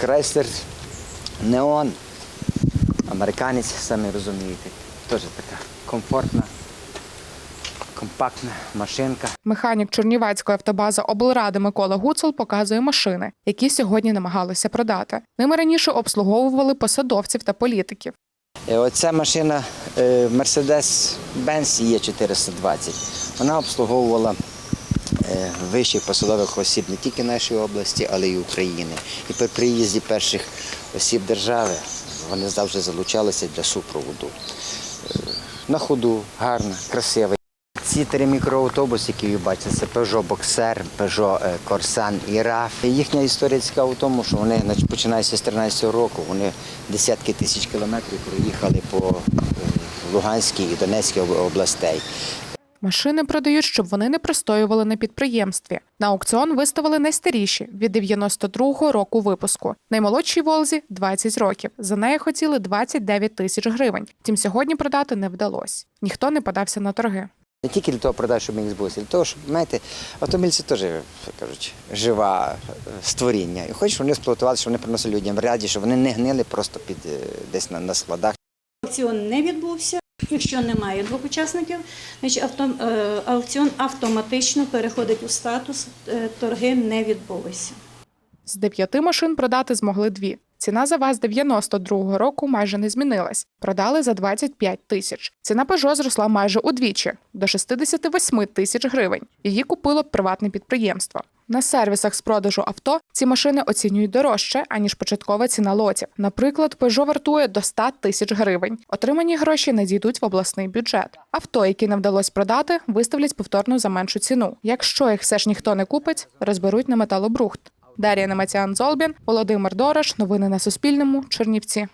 Крайслер Неон. Американець, самі розумієте. Теж така комфортна, компактна машинка. Механік Чернівецької автобази облради Микола Гуцул показує машини, які сьогодні намагалися продати. Ними раніше обслуговували посадовців та політиків. Е, Оця машина е, Mercedes-Benz є 420. Вона обслуговувала вищих посадових осіб не тільки нашої області, але й України. І при приїзді перших осіб держави вони завжди залучалися для супроводу. Е, На ходу, гарна, красива. Ці три мікроавтобуси, які ви бачите, це Peugeot Boxer, Peugeot е, Corsan і RAF. Їхня історія цікава в тому, що вони починаючи з 2013 року, вони десятки тисяч кілометрів проїхали по е, Луганській і Донецькій областей. Машини продають, щоб вони не простоювали на підприємстві. На аукціон виставили найстаріші від 92-го року випуску. Наймолодшій Волзі 20 років. За неї хотіли 29 тисяч гривень. Втім, сьогодні продати не вдалося. Ніхто не подався на торги. Не тільки для того продати, щоб ми їх збулися, для того, щоб, знаєте, автомобіль це теж, кажуть, жива е, створіння. І хочеш, щоб вони експлуатували, щоб вони приносили людям раді, щоб вони не гнили просто під е, десь на, на складах. Аукціон не відбувся. Якщо немає двох учасників, значить е, аукціон автоматично переходить у статус е, торги не відбулися. З дев'яти машин продати змогли дві. Ціна за ВАЗ 92-го року майже не змінилась. Продали за 25 тисяч. Ціна Peugeot зросла майже удвічі до 68 тисяч гривень. Її купило приватне підприємство. На сервісах з продажу авто ці машини оцінюють дорожче, аніж початкова ціна лотів. Наприклад, Peugeot вартує до 100 тисяч гривень. Отримані гроші надійдуть в обласний бюджет. Авто, які не вдалося продати, виставлять повторно за меншу ціну. Якщо їх все ж ніхто не купить, розберуть на металобрухт. Дар'я Немеціан Золбін, Володимир Дорож. Новини на Суспільному. Чернівці.